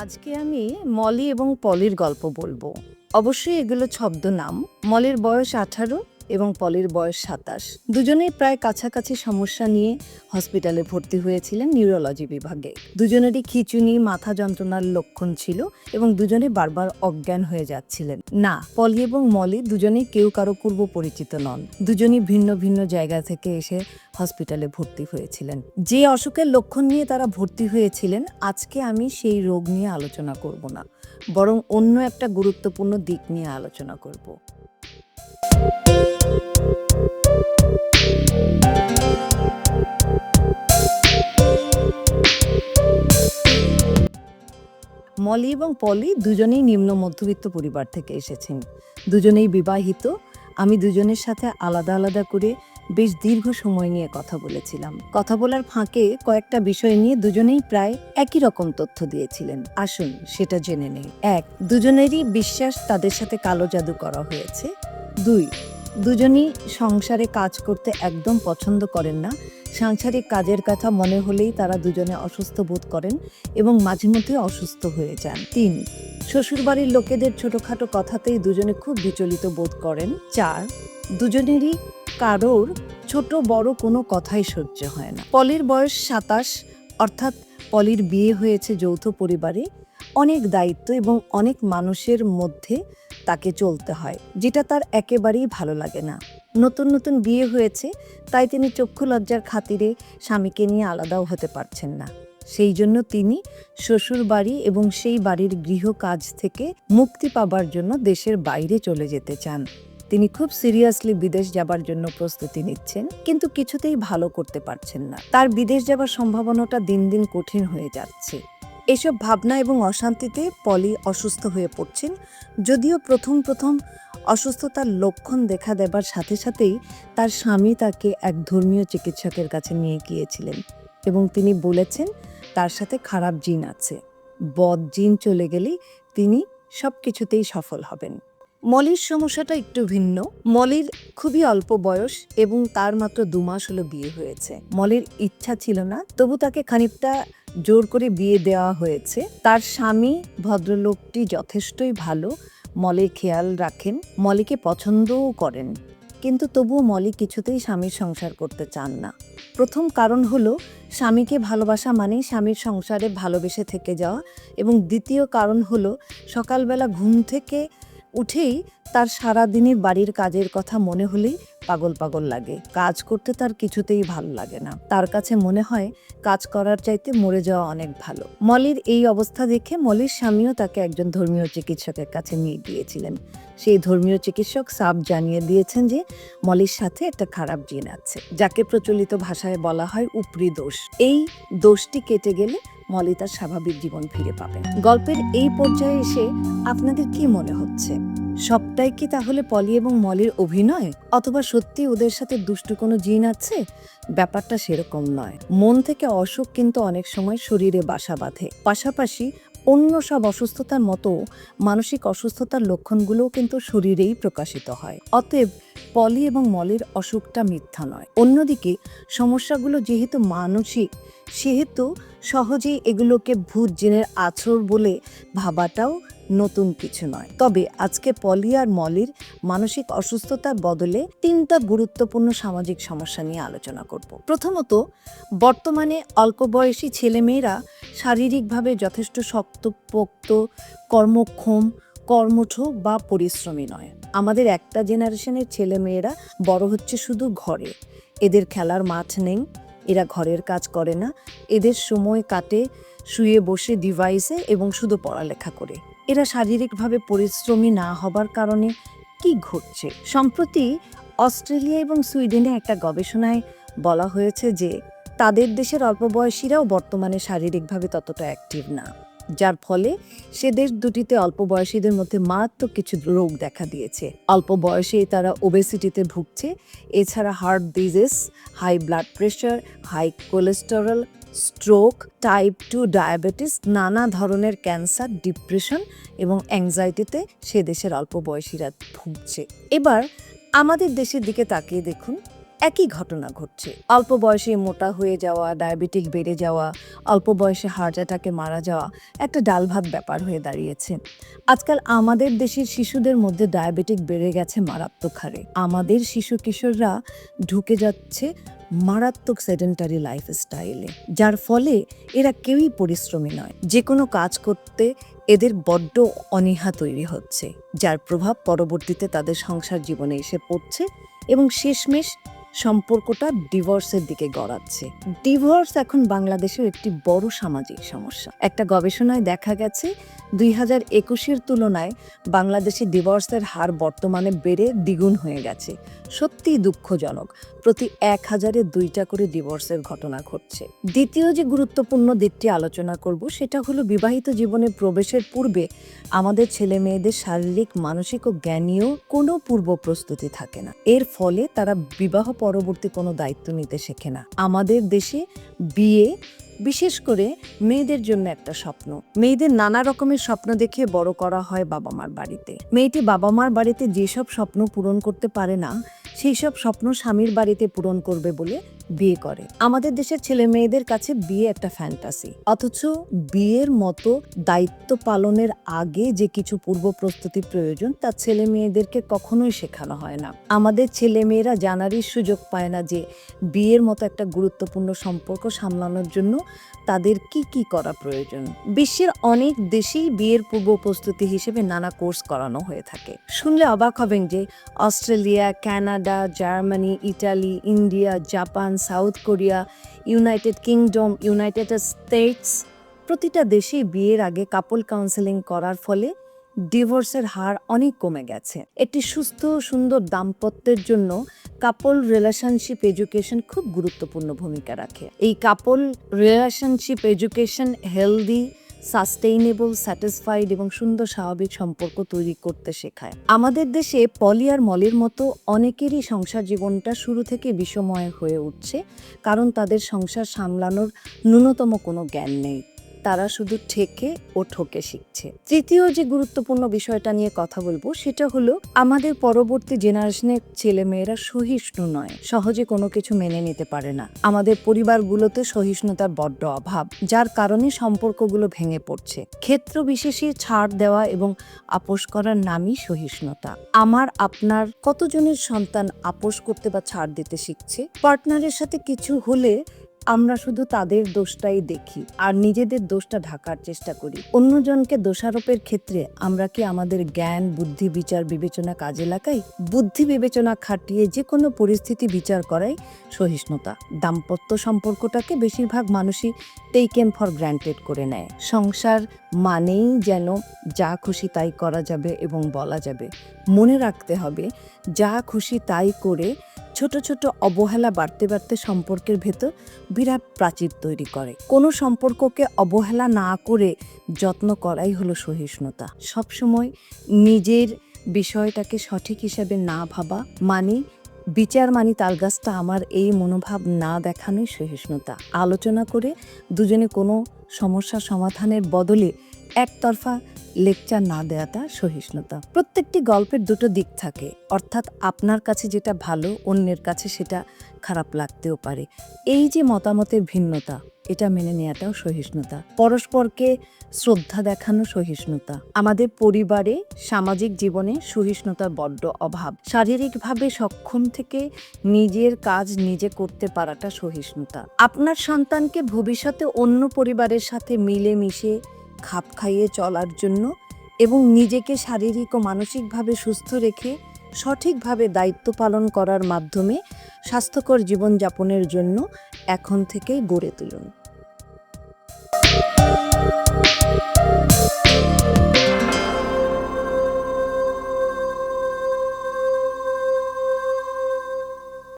আজকে আমি মলি এবং পলির গল্প বলব। অবশ্যই এগুলো ছদ্মনাম। মলির বয়স আঠারো এবং পলির বয়স সাতাশ। দুজনেই প্রায় কাছাকাছি সমস্যা নিয়ে হসপিটালে ভর্তি হয়েছিলেন নিউরোলজি বিভাগে। দুজনেরই খিচুনি, মাথা যন্ত্রণার লক্ষণ ছিল এবং দুজনে বারবার অজ্ঞান হয়ে যাচ্ছিলেন। না, পলি এবং মলি দুজনেই কেউ কারও পূর্ব পরিচিত নন। দুজনই ভিন্ন ভিন্ন জায়গা থেকে এসে হসপিটালে ভর্তি হয়েছিলেন। যে অসুখের লক্ষণ নিয়ে তারা ভর্তি হয়েছিলেন, আজকে আমি সেই রোগ নিয়ে আলোচনা করব না, বরং অন্য একটা গুরুত্বপূর্ণ দিক নিয়ে আলোচনা করব। মলি এবং পলি দুজনেই নিম্ন মধ্যবিত্ত পরিবার থেকে এসেছেন। দুজনেই বিবাহিত। আমি দুজনের সাথে আলাদা আলাদা করে বেশ দীর্ঘ সময় নিয়ে কথা বলেছিলাম। কথা বলার ফাঁকে কয়েকটা বিষয় নিয়ে দুজনেই প্রায় একই রকম তথ্য দিয়েছিলেন। আসুন সেটা জেনে নেই। এক, দুজনেরই বিশ্বাস তাদের সাথে কালো জাদু করা হয়েছে। দুই, দুজনই সংসারে কাজ করতে একদম পছন্দ করেন না। সাংসারিক কাজের কথা মনে হলেই তারা দুজনে অসুস্থ বোধ করেন এবং মাঝে মধ্যে অসুস্থ হয়ে যান। তিন, শ্বশুরবাড়ির লোকেদের ছোটখাটো কথাতেই দুজনে খুব বিচলিত বোধ করেন। চার, দুজনেরই কারোর ছোট বড় কোনো কথাই সহ্য হয় না। পলির বয়স সাতাশ, অর্থাৎ পলির বিয়ে হয়েছে যৌথ পরিবারে। অনেক দায়িত্ব এবং অনেক মানুষের মধ্যে তাকে চলতে হয়, যেটা তার একেবারেই ভালো লাগে না। নতুন নতুন বিয়ে হয়েছে, তাই তিনি চক্ষু লজ্জার খাতিরে স্বামীকে নিয়ে আলাদাও হতে পারছেন না। সেই জন্য তিনি শ্বশুর বাড়ি এবং সেই বাড়ির গৃহ কাজ থেকে মুক্তি পাবার জন্য দেশের বাইরে চলে যেতে চান। তিনি খুব সিরিয়াসলি বিদেশ যাবার জন্য প্রস্তুতি নিচ্ছেন, কিন্তু কিছুতেই ভালো করতে পারছেন না। তার বিদেশ যাবার সম্ভাবনাটা দিন দিন কঠিন হয়ে যাচ্ছে। এসব ভাবনা এবং অশান্তিতে পলি অসুস্থ হয়ে পড়ছেন। যদিও প্রথম প্রথম অসুস্থতার লক্ষণ দেখা দেবার সাথে সাথেই তার স্বামী তাকে এক ধর্মীয় চিকিৎসকের কাছে নিয়ে গিয়েছিলেন এবং তিনি বলেছেন, তার সাথে খারাপ জিন আছে। বদ জিন চলে গেলেই তিনি সব কিছুতেই সফল হবেন। মলির সমস্যাটা একটু ভিন্ন। মলির খুবই অল্প বয়স এবং তার মাত্র দু মাস হলো বিয়ে হয়েছে। মলির ইচ্ছা ছিল না, তবু তাকে খানিকটা জোর করে বিয়ে দেওয়া হয়েছে। তার স্বামী ভদ্রলোকটি যথেষ্টই ভালো মলের খেয়াল রাখেন, মলিকে পছন্দও করেন। কিন্তু তবুও মলি কিছুতেই স্বামীর সংসার করতে চান না। প্রথম কারণ হলো, স্বামীকে ভালোবাসা মানেই স্বামীর সংসারে ভালোবেসে থেকে যাওয়া এবং দ্বিতীয় কারণ হলো, সকালবেলা ঘুম থেকে উঠেই তার সারা দিনের বাড়ির কাজের কথা মনে হলেই পাগল পাগল লাগে। কাজ করতে তার কিছুতেই ভালো লাগে না। তার কাছে মনে হয়, কাজ করার চাইতে মরে যাওয়া অনেক ভালো। মলির এই অবস্থা দেখে মলির স্বামীও তাকে একজন ধর্মীয় চিকিৎসকের কাছে নিয়ে গিয়েছিলেন। সেই ধর্মীয় চিকিৎসক সাব জানিয়ে দিয়েছেন যে, মলির সাথে একটা খারাপ জিন আছে, যাকে প্রচলিত ভাষায় বলা হয় উপরি দোষ এই দোষটি কেটে গেলে মলি তার স্বাভাবিক জীবন ফিরে পাবেন গল্পের এই পর্যায়ে এসে আপনাদের কি মনে হচ্ছে? সবটাই কি তাহলে পলি এবং মলির অভিনয়? অথবা সত্যি ওদের সাথে দুষ্টু কোনো জিন আছে? ব্যাপারটা সেরকম নয়। মন থেকে অসুখ কিন্তু অনেক সময় শরীরে বাসা বাঁধে। পাশাপাশি অন্য সব অসুস্থতার মতো মানসিক অসুস্থতার লক্ষণগুলোও কিন্তু শরীরেই প্রকাশিত হয়। অতএব পলি এবং মলির অসুখটা মিথ্যা নয়। অন্যদিকে সমস্যাগুলো যেহেতু মানসিক, সেহেতু সহজেই এগুলোকে ভূত জিনের আছর বলে ভাবাটাও নতুন কিছু নয়। তবে আজকে পলি আর মলির মানসিক অসুস্থতার বদলে তিনটা গুরুত্বপূর্ণ সামাজিক সমস্যা নিয়ে আলোচনা করব। প্রথমত, বর্তমানে অল্প বয়সী ছেলেমেয়েরা শারীরিকভাবে যথেষ্ট শক্তপোক্ত, কর্মক্ষম, কর্মঠ বা পরিশ্রমী নয়। আমাদের একটা জেনারেশনের ছেলেমেয়েরা বড় হচ্ছে শুধু ঘরে। এদের খেলার মাঠ নেই এরা ঘরের কাজ করে না। এদের সময় কাটে, শুয়ে বসে ডিভাইসে এবং শুধু পড়ালেখা করে। এরা শারীরিকভাবে পরিশ্রমী না হবার কারণে কি ঘটছে? সম্প্রতি অস্ট্রেলিয়া এবং সুইডেনে একটা গবেষণায় বলা হয়েছে যে, তাদের দেশের অল্প বয়সীরাও বর্তমানে শারীরিকভাবে ততটা অ্যাক্টিভ না। যার ফলে সে দেশ দুটিতে অল্প বয়সীদের মধ্যে মারাত্মক কিছু রোগ দেখা দিয়েছে। অল্প বয়সেই তারা ওবেসিটিতে ভুগছে। এছাড়া heart disease high blood pressure high cholesterol stroke type two diabetes নানা ধরনের ক্যান্সার ডিপ্রেশন এবং অ্যাংজাইটিতে সে দেশের অল্প বয়সীরা ভুগছে। এবার আমাদের দেশের দিকে তাকিয়ে দেখুন। একই ঘটনা ঘটছে। অল্প বয়সে মোটা হয়ে যাওয়া, ডায়াবেটিক বেড়ে যাওয়া, অল্প বয়সে হার্ট অ্যাটাকে মারা যাওয়া একটা ডাল ভাত ব্যাপার হয়ে দাঁড়িয়েছে। আজকাল আমাদের দেশের শিশুদের মধ্যে ডায়াবেটিক বেড়ে গেছে মারাত্মক হারে। আমাদের শিশু কিশোররা ঢুকে যাচ্ছে মারাত্মক সেডেন্টারি লাইফস্টাইলে। যার ফলে এরা কেউই পরিশ্রমী নয়। যে কোনো কাজ করতে এদের বড্ড অনীহা তৈরি হচ্ছে। যার প্রভাব পরবর্তীতে তাদের সংসার জীবনে এসে পড়ছে এবং শেষমেশ সম্পর্কটা ডিভোর্সের দিকে গড়াচ্ছে। ডিভোর্স এখন বাংলাদেশের একটি বড় সামাজিক সমস্যা। একটা গবেষণায় দেখা গেছে, দুই হাজার একুশের তুলনায় বাংলাদেশে ডিভোর্সের হার বর্তমানে বেড়ে দ্বিগুণ হয়ে গেছে। সত্যিই দুঃখজনক। প্রতি এক হাজারে দুইটা করে ডিভোর্সের ঘটনা ঘটছে। দ্বিতীয় যে গুরুত্বপূর্ণ দিকটি আলোচনা করব, সেটা হলো বিবাহিত জীবনে প্রবেশের পূর্বে আমাদের ছেলে মেয়েদের শারীরিক, মানসিক ও জ্ঞানীয় কোনো পূর্ব প্রস্তুতি থাকে না। এর ফলে তারা বিবাহ পরবর্তী কোনো দায়িত্ব নিতে শেখে না। আমাদের দেশে বিয়ে, বিশেষ করে মেয়েদের জন্য একটা স্বপ্ন। মেয়েদের নানা রকমের স্বপ্ন দেখে বড় করা হয় বাবা মার বাড়িতে। মেয়েটি বাবা মার বাড়িতে যেসব স্বপ্ন পূরণ করতে পারে না সেই সব স্বপ্ন স্বামীর বাড়িতে পূরণ করবে বলে বিয়ে করে। আমাদের দেশের ছেলে মেয়েদের কাছে বিয়ে একটা ফ্যান্টাসি অথচ বিয়ের মতো দায়িত্ব পালনের আগে যে কিছু পূর্ব প্রস্তুতি প্রয়োজন, তা ছেলে মেয়েদেরকে কখনোই শেখানো হয় না। আমাদের ছেলে মেয়েরা জানারই সুযোগ পায় না যে বিয়ের মতো একটা গুরুত্বপূর্ণ সম্পর্ক সামলানোর জন্য তাদের কি কি করা প্রয়োজন। বিশ্বের অনেক দেশেই বিয়ের পূর্ব প্রস্তুতি হিসেবে নানা কোর্স করানো হয়ে থাকে। শুনলে অবাক হবেন যে Australia Canada Germany, Italy, India, Japan South Korea United Kingdom United States প্রতিটা দেশেই বিয়ের আগে কাপল কাউন্সেলিং করার ফলে ডিভোর্সের হার অনেক কমে গেছে। একটি সুস্থ, সুন্দর দাম্পত্যের জন্য কাপল রিলেশনশিপ এডুকেশন খুব গুরুত্বপূর্ণ ভূমিকা রাখে। এই couple relationship education healthy sustainable satisfied এবং সুন্দর স্বাভাবিক সম্পর্ক তৈরি করতে শেখায়। আমাদের দেশে পলি আর মলের মতো অনেকেরই সংসার জীবনটা শুরু থেকে বিষময় হয়ে উঠছে, কারণ তাদের সংসার সামলানোর ন্যূনতম কোনো জ্ঞান নেই। তারা শুধু ঠেকে ও ঠকে শিখছে। তৃতীয় যে গুরুত্বপূর্ণ বিষয়টা নিয়ে কথা বলব, সেটা হলো আমাদের পরবর্তী জেনারেশনের ছেলে মেয়েরা সহিষ্ণু নয়। সহজে কোনো কিছু মেনে নিতে পারে না। আমাদের পরিবারগুলোতে সহিষ্ণুতার বড্ড অভাব, যার কারণে সম্পর্কগুলো ভেঙে পড়ছে। ক্ষেত্র বিশেষে ছাড় দেওয়া এবং আপোষ করার নামই সহিষ্ণুতা। আমার, আপনার কতজনের সন্তান আপোষ করতে বা ছাড় দিতে শিখছে? পার্টনারের সাথে কিছু হলে আমরা শুধু তাদের দোষটাই দেখি আর নিজেদের দোষটা ঢাকার চেষ্টা করি। অন্যজনকে দোষারোপের ক্ষেত্রে আমরা কি আমাদের জ্ঞান, বুদ্ধি, বিচার, বিবেচনা কাজে লাগাই? বুদ্ধি, বিবেচনা খাটিয়ে যে কোনো পরিস্থিতি বিচার করাই সহিষ্ণুতা। দাম্পত্য সম্পর্কটাকে বেশিরভাগ মানুষই টেকেন ফর গ্র্যান্টেড করে নেয়। সংসার মানেই যেন যা খুশি তাই করা যাবে এবং বলা যাবে। মনে রাখতে হবে, যা খুশি তাই করে ছোট ছোট অবহেলা বাড়তে বাড়তে সম্পর্কের ভেতর বিরাট প্রাচীর তৈরি করে। কোনো সম্পর্ককে অবহেলা না করে যত্ন করাই হলো সহিষ্ণুতা। সবসময় নিজের বিষয়টাকে সঠিক হিসাবে না ভাবা মানে বিচার মানি তালগাছটা আমার এই মনোভাব না দেখানোই সহিষ্ণুতা। আলোচনা করে দুজনে কোনো সমস্যা সমাধানের বদলে একতরফা লেকচার না দেওয়াটা সহিষ্ণুতা। প্রত্যেকটি গল্পের দুটো দিক থাকে। অর্থাৎ আপনার কাছে যেটা ভালো, অন্যের কাছে সেটা খারাপ লাগতেও পারে। এই যে মতামতের ভিন্নতা, এটা মেনে নেওয়াটাও সহিষ্ণুতা। পরস্পরকে শ্রদ্ধা দেখানো সহিষ্ণুতা। আমাদের পরিবারে সামাজিক জীবনে সহিষ্ণুতার বড্ড অভাব। শারীরিকভাবে সক্ষম থেকে নিজের কাজ নিজে করতে পারাটা সহিষ্ণুতা। আপনার সন্তানকে ভবিষ্যতে অন্য পরিবারের সাথে মিলেমিশে খাপ খাইয়ে চলার জন্য এবং নিজেকে শারীরিক ও মানসিকভাবে সুস্থ রেখে সঠিকভাবে দায়িত্ব পালন করার মাধ্যমে স্বাস্থ্যকর জীবনযাপনের জন্য এখন থেকেই গড়ে তুলুন।